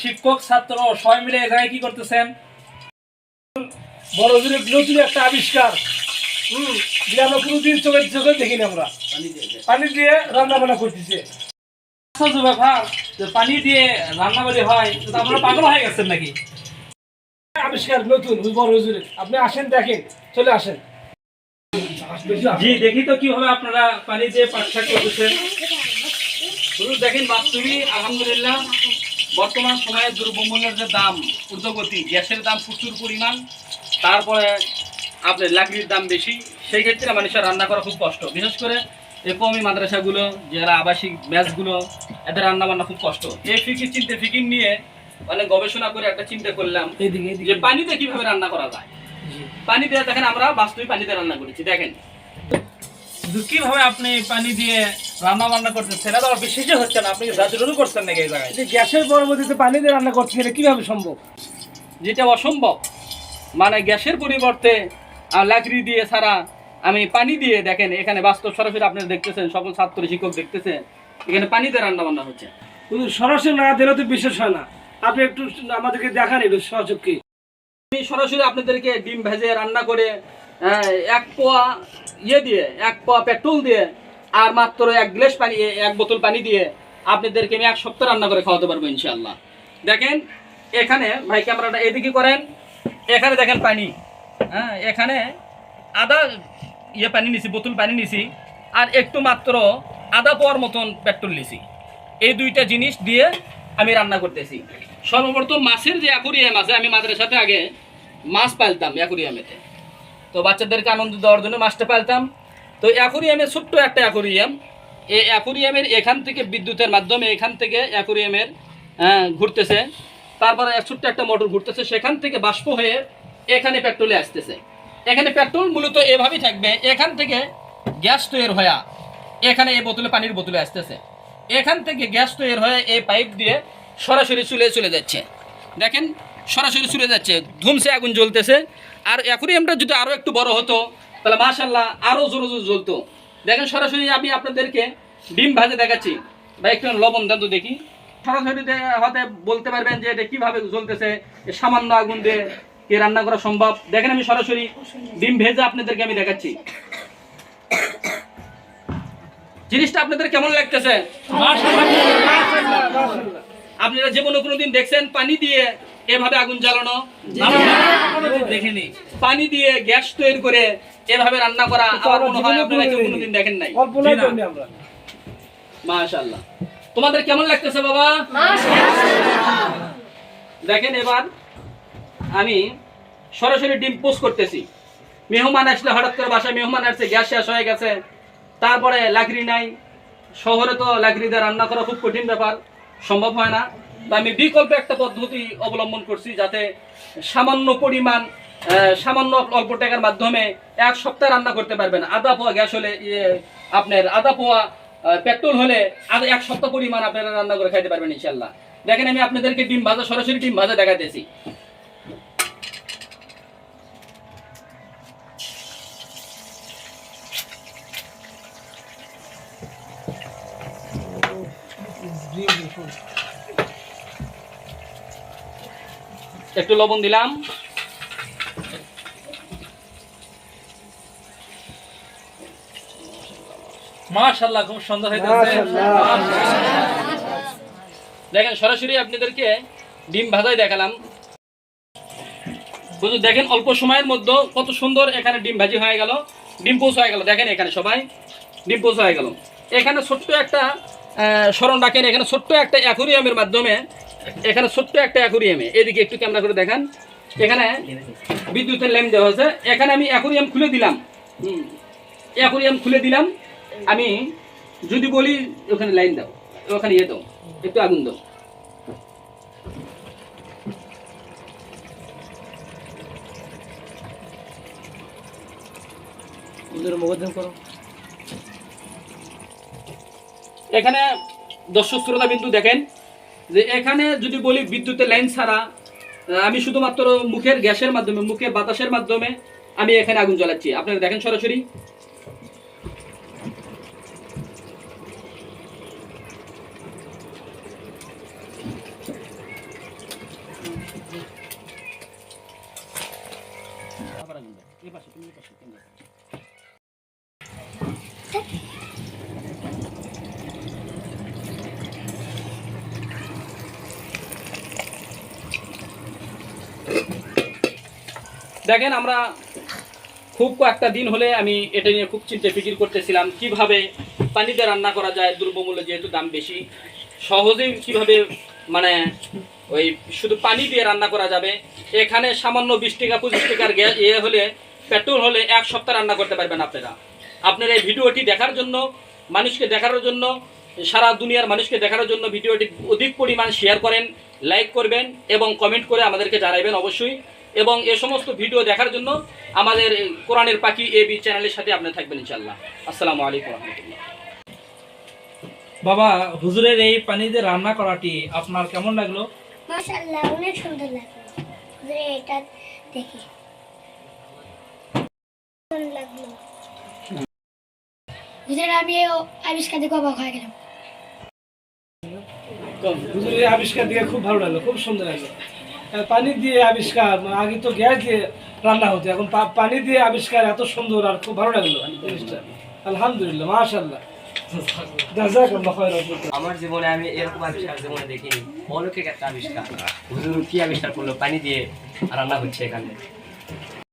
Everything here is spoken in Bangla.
শিক্ষক, ছাত্র সবাই মিলে জায়গায় কি করতেছেন? বড় একটা আবিষ্কার। দেখিনি আমরা। পানি দিয়ে রান্না বান্না পানি দিয়ে রান্না হয় আপনারা পাগল হয়ে গেছেন নাকি? আবিষ্কার নতুন আপনি আসেন, দেখেন, চলে আসেন। জি দেখি তো কীভাবে আপনারা পানি দিয়ে শাক করতেছেন। শুধু দেখেন বাস্তবই আলহামদুলিল্লাহ বর্তমান সময়ে দ্রব্যমূল্যের যে দাম ঊর্ধ্বগতি গ্যাসের দাম প্রচুর পরিমাণ তারপরে আপনার লাকড়ির দাম বেশি সেই ক্ষেত্রে মানুষের রান্না করা খুব কষ্ট। বিশেষ করে এই কমি মাদ্রাসাগুলো যারা আবাসিক ম্যাচগুলো এদের রান্না বান্না খুব কষ্ট। এই ফিকির চিন্তা ফিকির নিয়ে মানে গবেষণা করে একটা চিন্তা করলাম যে পানিতে কীভাবে রান্না করা যায়। পানি দিয়ে দেখেন আমরা বাস্তবিক পানিতে রান্না করেছি দেখেন। কীভাবে আপনি পানি দিয়ে রান্না বান্না করতেছেন এটা বিশেষ হচ্ছে না আপনি জাদুরও করছেন নাকি এই জায়গায়? যে গ্যাসের পরবর্তীতে পানি দিয়ে রান্না করছেন গেলে কীভাবে সম্ভব? যেটা অসম্ভব মানে গ্যাসের পরিবর্তে লাকড়ি দিয়ে ছাড়া আমি পানি দিয়ে দেখেন এখানে বাস্তব সরাসরি আপনারা দেখতেছেন সকল ছাত্র শিক্ষক দেখতেছেন এখানে পানিতে রান্না বান্না হচ্ছে। কিন্তু সরাসরি না দিলে তো বিশেষ হয় না। আপনি একটু আমাদেরকে দেখান একটু সচক্ষে আমি সরাসরি আপনাদেরকে ডিম ভেজে রান্না করে আহ, এক পোয়া ইয়ে দিয়ে এক পোয়া পেট্রোল দিয়ে আর মাত্র এক গ্লাস পানি এক বোতল পানি দিয়ে আপনাদেরকে আমি এক সপ্তাহ রান্না করে খাওয়াতে পারব ইনশাল্লাহ দেখেন এখানে ভাই ক্যামেরাটা এদিকে করেন এখানে দেখেন পানি হ্যাঁ এখানে আদা ইয়ে পানি নিছি বোতল পানি নিছি আর একটু মাত্র আদা পোয়ার মতন পেট্রোল নিছি। এই দুইটা জিনিস দিয়ে আমি রান্না করতেছি। সর্বপ্রথম মাছের যে অ্যাকুরিয়াম আছে, আমি মাদ্রাসাতে আগে মাছ পালতাম অ্যাকুরিয়ামেতে। তো বাচ্চাদেরকে আনন্দ দেওয়ার জন্য মাছটা পালতাম। তো অ্যাকুরিয়ামের ছোট্ট একটা অ্যাকুরিয়াম। এই অ্যাকুরিয়ামের এখান থেকে বিদ্যুতের মাধ্যমে এখান থেকে অ্যাকুরিয়ামের ঘুরতেছে। তারপরে ছোট্ট একটা মোটর ঘুরতেছে। সেখান থেকে বাষ্প হয়ে এখানে পেট্রোলে আসতেছে। এখানে পেট্রোল মূলত এভাবেই থাকবে। এখান থেকে গ্যাস তৈরি হয়ে এখানে এই বোতলে, পানির বোতলে আসতেছে। এখান থেকে গ্যাস তৈরি হয়ে এই পাইপ দিয়ে সরাসরি চুলে চলে যাচ্ছে। দেখেন, সরাসরি চলে যাচ্ছে, ধুমসে আগুন জ্বলতেছে। আর অ্যাকুরিয়ামটা যদি আরও একটু বড় হতো, তাহলে মাশাল্লাহ আরও জোরে জোরে জ্বলতো। দেখেন, সরাসরি আমি আপনাদেরকে ডিম ভাজে দেখাচ্ছি। বা একটু লবণ দেন দেখি। সরাসরি হয়তো বলতে পারবেন যে এটা কীভাবে জ্বলতেছে সামান্য আগুন দিয়ে কি রান্না করা সম্ভব। দেখেন, আমি সরাসরি ডিম ভেজে আপনাদেরকে আমি দেখাচ্ছি। জিনিসটা আপনাদের কেমন লাগতেছে? আপনারা জীবনে কোনোদিন দেখছেন পানি দিয়ে এভাবে আগুন জ্বালানো। দেখিনি। পানি দিয়ে গ্যাস তৈরি করে এভাবে রান্না করা আমার মনে হয় আপনারা কেউ কোনোদিন দেখেন নাই। কল্পনাই করিনি আমরা। মাশাআল্লাহ। তোমাদের কেমন লাগতেছে বাবা? দেখেন এবার আমি সরাসরি ডিম পোস্ট করতেছি। মেহমান আসলে হঠাৎ করে বাসায় মেহমান আসছে গ্যাস শেষ হয়ে গেছে। তারপরে লাকড়ি নাই। শহরে তো লাকড়ি দিয়ে রান্না করা খুব কঠিন ব্যাপার। সম্ভব হয় না। আমি বিকল্প একটা পদ্ধতি অবলম্বন করছি যাতে সামান্য পরিমাণ সামান্য অল্প টাকার মাধ্যমে এক সপ্তাহ রান্না করতে পারবেন। আদা পোয়া গ্যাস হলে ইয়ে, আপনার আদা পোয়া পেট্রোল হলে আর এক সপ্তাহ পরিমাণ আপনারা রান্না করে খাইতে পারবেন ইনশাল্লাহ দেখেন আমি আপনাদেরকে ডিম ভাজা সরাসরি ডিম ভাজা দেখাতেছি একটু লবণ দিলাম। মাশাআল্লাহ, খুব সুন্দর হইতেছে। দেখেন, সরাসরি আপনাদেরকে ডিম ভাজাই দেখালাম। বুঝুন দেখেন, অল্প সময়ের মধ্যে কত সুন্দর এখানে ডিম ভাজি হয়ে গেল। ডিম পোস হয়ে গেল। দেখেন এখানে সবাই, ডিম পোস হয়ে গেল। এখানে ছোট্ট একটা স্মরণ রাখেন, এখানে ছোট্ট একটা অ্যাকুরিয়ামের মাধ্যমে, এখানে ছোট্ট একটা অ্যাকুরিয়ামে, এদিকে একটু ক্যামেরা করে দেখান। এখানে বিদ্যুতের ল্যাম্প দেওয়া হয়েছে। এখানে আমি অ্যাকুরিয়াম খুলে দিলাম। অ্যাকুরিয়াম খুলে দিলাম। আমি যদি বলি, ওখানে লাইন দাও, ওখানে ইয়ে দাও, একটু আগুন দাও। এখানে দর্শক শ্রোতা বিন্দু দেখেন যে এখানে যদি বলি বিদ্যুতের লাইন ছাড়া আমি শুধুমাত্র মুখের গ্যাসের মাধ্যমে মুখে বাতাসের মাধ্যমে আমি এখানে আগুন জ্বালাচ্ছি। আপনারা দেখেন সরাসরি। Okay. দেখেন, আমরা খুব কয়েকটা দিন হলে আমি এটা নিয়ে খুব চিন্তা ফিকির করতেছিলাম, কীভাবে পানিতে রান্না করা যায়, দ্রব্যমূল্য যেহেতু দাম বেশি, সহজেই কীভাবে মানে ওই শুধু পানি দিয়ে রান্না করা যাবে। এখানে সামান্য বিশ টাকা, পঁচিশ টাকার গ্যাস ইয়ে হলে, পেট্রোল হলে এক সপ্তাহ রান্না করতে পারবেন আপনারা। আপনারা এই ভিডিওটি দেখার জন্য, মানুষকে দেখানোর জন্য, সারা দুনিয়ার মানুষকে দেখানোর জন্য ভিডিওটি অধিক পরিমাণ শেয়ার করেন লাইক করবেন এবং কমেন্ট করে আমাদেরকে জানাবেন অবশ্যই। এবং এ সমস্ত ভিডিও দেখার জন্য আমাদের কোরআনের পাখি এ বি চ্যানেলের সাথে আপনি থাকবেন ইনশাল্লাহ আসসালামু আলাইকুম রহমতুল্লাহ। বাবা হুজুরের এই পানিতে রান্না করাটি আপনার কেমন লাগল? মাশাআল্লাহ অনেক সুন্দর লাগল। যে এটা দেখি। লাগল? বুঝলেন আমি আবিষ্কার দেখে অবাক হয়ে গেলাম। হুজুরের আবিষ্কার দিয়ে খুব ভালো লাগল খুব সুন্দর লাগল। পানি দিয়ে আবিষ্কার আগে তো গ্যাস দিয়ে রান্না হতো, এখন পানি দিয়ে আবিষ্কার এত সুন্দর আর খুব ভালো লাগল জিনিসটা। আলহামদুলিল্লাহ মাশাল্লাহ আমার জীবনে আমি এরকম আবিষ্কার জীবনে দেখিনি। অনেকের একটা আবিষ্কার। কি আবিষ্কার করল? পানি দিয়ে রান্না হচ্ছে এখানে।